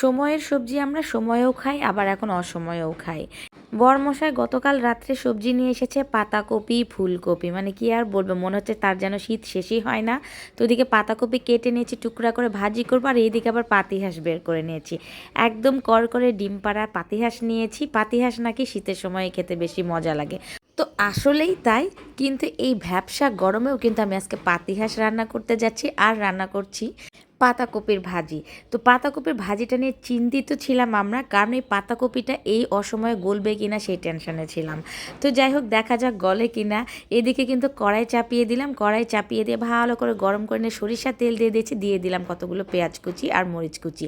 সময়ের সবজি আমরা সময়েও খাই, আবার এখন অসময়েও খাই। বরমশাই গতকাল রাত্রে সবজি নিয়ে এসেছে পাতাকপি, ফুলকপি। মানে কি আর বলব, মনে হচ্ছে তার যেন শীত শেষই হয় না। তো ওদিকে পাতাকপি কেটে নিয়েছি, টুকরা করে ভাজি করব, আর এইদিকে আবার পাতিহাঁস বের করে নিয়েছি। একদম কর করে ডিম পাড়া পাতিহাঁস নিয়েছি। পাতিহাঁস নাকি শীতের সময় খেতে বেশি মজা লাগে। তো আসলেই তাই, কিন্তু এই ভ্যাবসা গরমেও কিন্তু আমি আজকে পাতিহাঁস রান্না করতে যাচ্ছি, আর রান্না করছি পাতাকপির ভাজি। তো পাতাকপির ভাজিটা নিয়ে চিন্তিত ছিলাম আমরা, কারণ এই পাতাকপিটা এই অসময়ে গলবে কিনা সেই টেনশনে ছিলাম। তো যাই হোক, দেখা যাক গলে কিনা। এদিকে কিন্তু কড়াই চাপিয়ে দিলাম। কড়াই চাপিয়ে দিয়ে ভালো করে গরম করে নিয়ে সরিষা তেল দিয়ে দিয়েছি, দিয়ে দিলাম কতগুলো পেঁয়াজ কুচি আর মরিচ কুচি।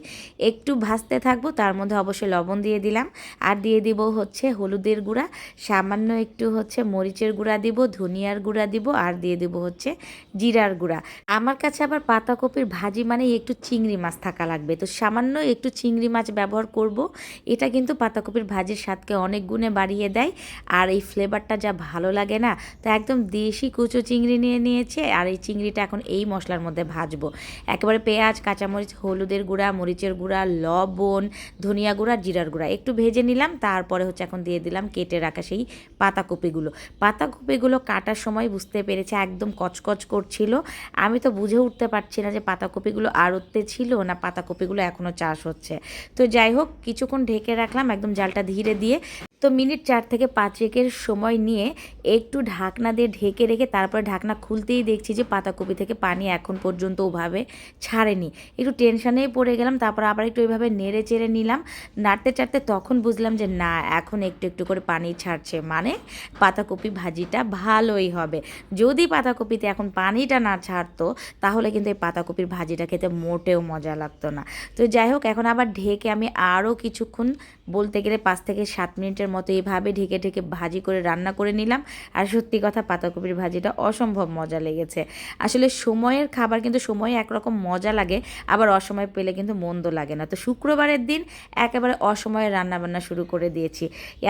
একটু ভাজতে থাকব, তার মধ্যে অবশ্যই লবণ দিয়ে দিলাম। আর দিয়ে দিব হচ্ছে হলুদের গুঁড়া, সামান্য একটু হচ্ছে মরিচের গুঁড়া দিব, ধনিয়ার গুঁড়া দিব, আর দিয়ে দিব হচ্ছে জিরার গুঁড়া। আমার কাছে আবার পাতাকপির ভাজি মানে একটু চিংড়ি মাছ থাকা লাগবে। তো সামান্য একটু চিংড়ি মাছ ব্যবহার করব। এটা কিন্তু পাতাকপির ভাজির স্বাদকে অনেক গুণে বাড়িয়ে দেয়। আর এই ফ্লেভারটা যা ভালো লাগে না, তো একদম দেশি কুচো চিংড়ি নিয়ে নিয়েছে। আর এই চিংড়িটা এখন এই মশলার মধ্যে ভাজবো। একেবারে পেঁয়াজ, কাঁচামরিচ, হলুদের গুঁড়া, মরিচের গুঁড়া, লবণ, ধনিয়া গুঁড়া, জিরার গুঁড়া। একটু ভেজে নিলাম, তারপরে হচ্ছে এখন দিয়ে দিলাম কেটে রাখা সেই পাতাকপিগুলো। পাতাকপিগুলো কাটার সময় বুঝতে পেরেছে, একদম কচকচ করছিল। আমি তো বুঝে উঠতে পারছি না যে পাতাকপিগুলো আড়তে ছিল না, পাতাকপিগুলো এখনও চাষ হচ্ছে। তো যাই হোক, কিছুক্ষণ ঢেকে রাখলাম, একদম জালটা ধীরে দিয়ে তো মিনিট চার থেকে পাঁচেকের সময় নিয়ে একটু ঢাকনা দিয়ে ঢেকে রেখে তারপরে ঢাকনা খুলতেই দেখছি যে পাতাকপি থেকে পানি এখন পর্যন্ত ওভাবে ছাড়েনি। একটু টেনশানেই পড়ে গেলাম, তারপর আবার একটু ওইভাবে নেড়ে চেড়ে নিলাম। নাড়তে চাড়তে তখন বুঝলাম যে না, এখন একটু একটু করে পানি ছাড়ছে। মানে পাতাকপি ভাজিটা ভালোই হবে। যদি পাতাকপিতে এখন পানিটা না ছাড়তো, তাহলে কিন্তু এই পাতাকপির ভাজিটা খেতে মোটেও মজা লাগতো না। তো যাই হোক, এখন আবার ঢেকে আমি আরও কিছুক্ষণ বলতে গেলে পাঁচ থেকে সাত মিনিটের মতো এইভাবে ঢেকে ঢেকে ভাজি করে রান্না করে নিলাম। আর সত্যি কথা, পাতাকপির ভাজিটা অসম্ভব মজা লেগেছে। আসলে সময়ের খাবার কিন্তু সময়ে একরকম মজা লাগে, আবার অসময় পেলে কিন্তু মন্দ লাগে না। তো শুক্রবারের দিন একেবারে অসময়ে রান্না বান্না শুরু করে দিয়েছি।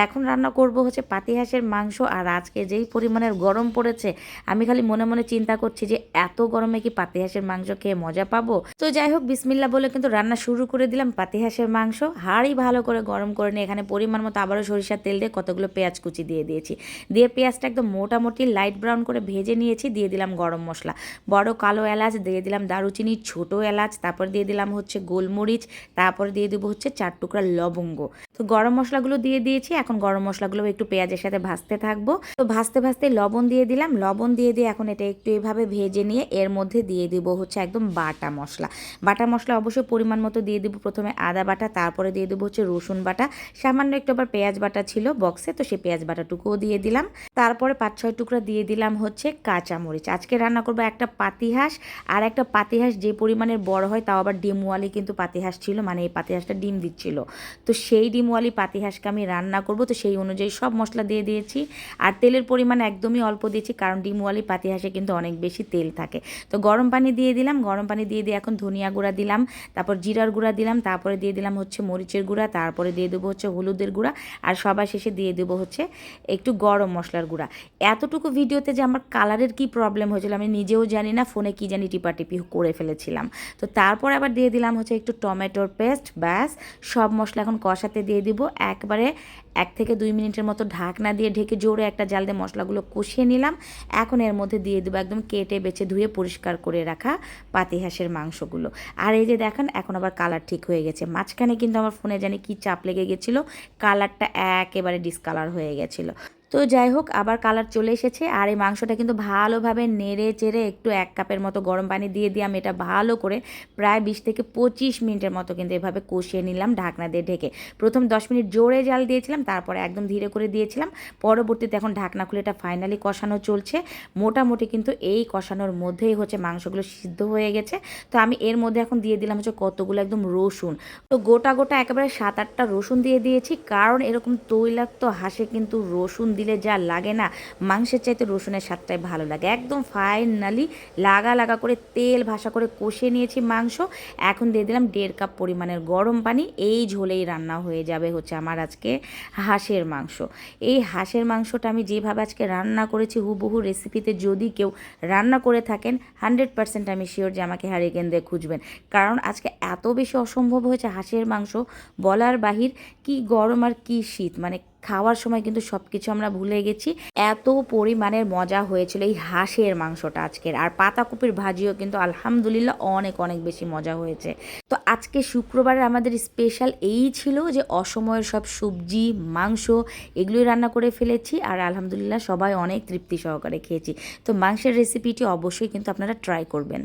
এখন রান্না করব হচ্ছে পাতিহাঁসের মাংস, আর আজকে যেই পরিমাণের গরম পড়েছে, আমি খালি মনে মনে চিন্তা করছি যে এত গরমে কি পাতিহাঁসের মাংস খেয়ে মজা পাবো? তো যাই হোক বিসমিল্লা বলে কিন্তু রান্না শুরু করে দিলাম পাতিহাঁসের মাংস। হাড়ি ভালো করে গরম করে নিয়ে এখানে পরিমাণ মতো আবারও সরিষার তেল দিয়ে কতগুলো পেঁয়াজ কুচি দিয়ে দিয়েছি। দিয়ে পেঁয়াজটা একদম মোটামুটি লাইট ব্রাউন করে ভেজে নিয়েছি, দিয়ে দিলাম গরম মশলা। বড় কালো এলাচ, দিয়ে দিলাম দারুচিনি, ছোট এলাচ, তারপর দিয়ে দিলাম হচ্ছে গোলমরিচ, তারপর দিয়ে দেবো হচ্ছে চার টুকরা লবঙ্গ। তো গরম মশলাগুলো দিয়ে দিয়েছি, এখন গরম মশলাগুলো একটু পেঁয়াজের সাথে ভাজতে থাকব। তো ভাজতে ভাজতে লবণ দিয়ে দিলাম, লবণ দিয়ে দিয়ে এখন এটা একটু এভাবে ভেজে নিয়ে এর মধ্যে দিয়ে দিব হচ্ছে একদম বাটা মশলা। বাটা মশলা অবশ্যই পরিমাণ মতো দিয়ে দিব প্রথমে আদা বাটা, তারপরে দিয়ে দেবো হচ্ছে রসুন বাটা। সামান্য একটু আবার পেঁয়াজ বাটা ছিল বক্সে, তো সেই পেঁয়াজ বাটাটুকুও দিয়ে দিলাম। তারপরে পাঁচ ছয় টুকরা দিয়ে দিলাম হচ্ছে কাঁচামরিচ। আজকে রান্না করব একটা পাতিহাঁস, আর একটা পাতিহাঁস যে পরিমাণের বড় হয় তাও আবার ডিমওয়ালি কিন্তু পাতিহাঁস ছিল মানে এই পাতিহাঁসটা ডিম দিচ্ছিল। তো সেই ডিমওয়ালি পাতিহাঁসকে আমি রান্না করব, তো সেই অনুযায়ী সব মশলা দিয়ে দিয়েছি। আর তেলের পরিমাণ একদমই অল্প দিয়েছি, কারণ ডিমওয়ালি পাতিহাঁসে কিন্তু অনেক বেশি তেল থাকে। তো গরম পানি দিয়ে দিলাম, গরম পানি দিয়ে দিয়ে এখন ধনিয়া গুঁড়া দিলাম, তারপর জিরার গুঁড়া দিলাম, তারপরে দিয়ে দিলাম হচ্ছে মরিচের গুঁড়া, তারপরে দিয়ে দেবো হচ্ছে হলুদের গুঁড়া। আর সবার শেষে দিয়ে দেবো হচ্ছে একটু গরম মশলার গুঁড়া। এতটুকু ভিডিওতে যে আমার কালারের কি প্রবলেম হয়েছিল আমি নিজেও জানি না, ফোনে কি জানি টিপাটিপি করে ফেলেছিলাম। তো তারপর আবার দিয়ে দিলাম হচ্ছে একটু টমেটোর পেস্ট, ব্যাস। সব মশলা এখন কষাতে দিয়ে দিব। একবারে এক থেকে দুই মিনিটের মতো ঢাকনা দিয়ে ঢেকে জোরে একটা জাল দিয়ে মশলাগুলো কষিয়ে নিলাম। এখন এর মধ্যে দিয়ে দেবো একদম কেটে বেছে ধুয়ে পরিষ্কার করে রাখা পাতিহাঁসের মাংসগুলো। আর এই যে দেখেন, এখন আবার কালার ঠিক হয়ে গেছে। মাঝখানে কিন্তু আমার ফোনে জানি কি চাপ লেগে গেছিল। কালারটা একেবারে ডিসকালার হয়ে গেছিল। তো যাই হোক, আবার কালার চলে এসেছে আর এই মাংসটা কিন্তু ভালোভাবে নেড়ে চেড়ে একটু এক কাপের মতো গরম পানি দিয়ে দিয়ে আমি এটা ভালো করে প্রায় বিশ থেকে পঁচিশ মিনিটের মতো কিন্তু এভাবে কষিয়ে নিলাম ঢাকনা দিয়ে ঢেকে। প্রথম দশ মিনিট জোরে জাল দিয়েছিলাম, তারপরে একদম ধীরে করে দিয়েছিলাম। পরবর্তীতে এখন ঢাকনা খুলে এটা ফাইনালি কষানো চলছে। মোটামুটি কিন্তু এই কষানোর মধ্যেই হচ্ছে মাংসগুলো সিদ্ধ হয়ে গেছে। তো আমি এর মধ্যে এখন দিয়ে দিলাম হচ্ছে কতগুলো একদম রসুন। তো গোটা গোটা একেবারে সাত আটটা রসুন দিয়ে দিয়েছি, কারণ এরকম তৈলাক্ত হাঁসে কিন্তু রসুন দিলে যা লাগে না, মাংসের চাইতে রসুনের স্বাদটাই ভালো লাগে। একদম ফাইনালি লাগা লাগা করে তেল ভাসা করে কষে নিয়েছি মাংস। এখন দিয়ে দিলাম দেড় কাপ পরিমাণের গরম পানি। এই ঝোলেই রান্না হয়ে যাবে হচ্ছে আমার আজকে হাঁসের মাংস। এই হাঁসের মাংসটা আমি যেভাবে আজকে রান্না করেছি, হুবহু রেসিপিতে যদি কেউ রান্না করে থাকেন হান্ড্রেড পার্সেন্ট আমি শিওর যে আমাকে হারিকেন দিয়ে খুঁজবেন। কারণ আজকে এত বেশি অসম্ভব হয়েছে হাঁসের মাংস বলার বাহির, কি গরম আর কি শীত। মানে খাওয়ার সময় কিন্তু সব কিছু আমরা ভুলে গেছি। এত পরিমাণের মজা হয়েছিল এই হাঁসের মাংসটা আজকের। আর পাতাকপির ভাজিও কিন্তু আলহামদুলিল্লাহ অনেক অনেক বেশি মজা হয়েছে। তো আজকে শুক্রবারে আমাদের স্পেশাল এই ছিল যে অসময়ের সব সবজি, মাংস এগুলোই রান্না করে ফেলেছি আর আলহামদুলিল্লাহ সবাই অনেক তৃপ্তি সহকারে খেয়েছি। তো মাংসের রেসিপিটি অবশ্যই কিন্তু আপনারা ট্রাই করবেন।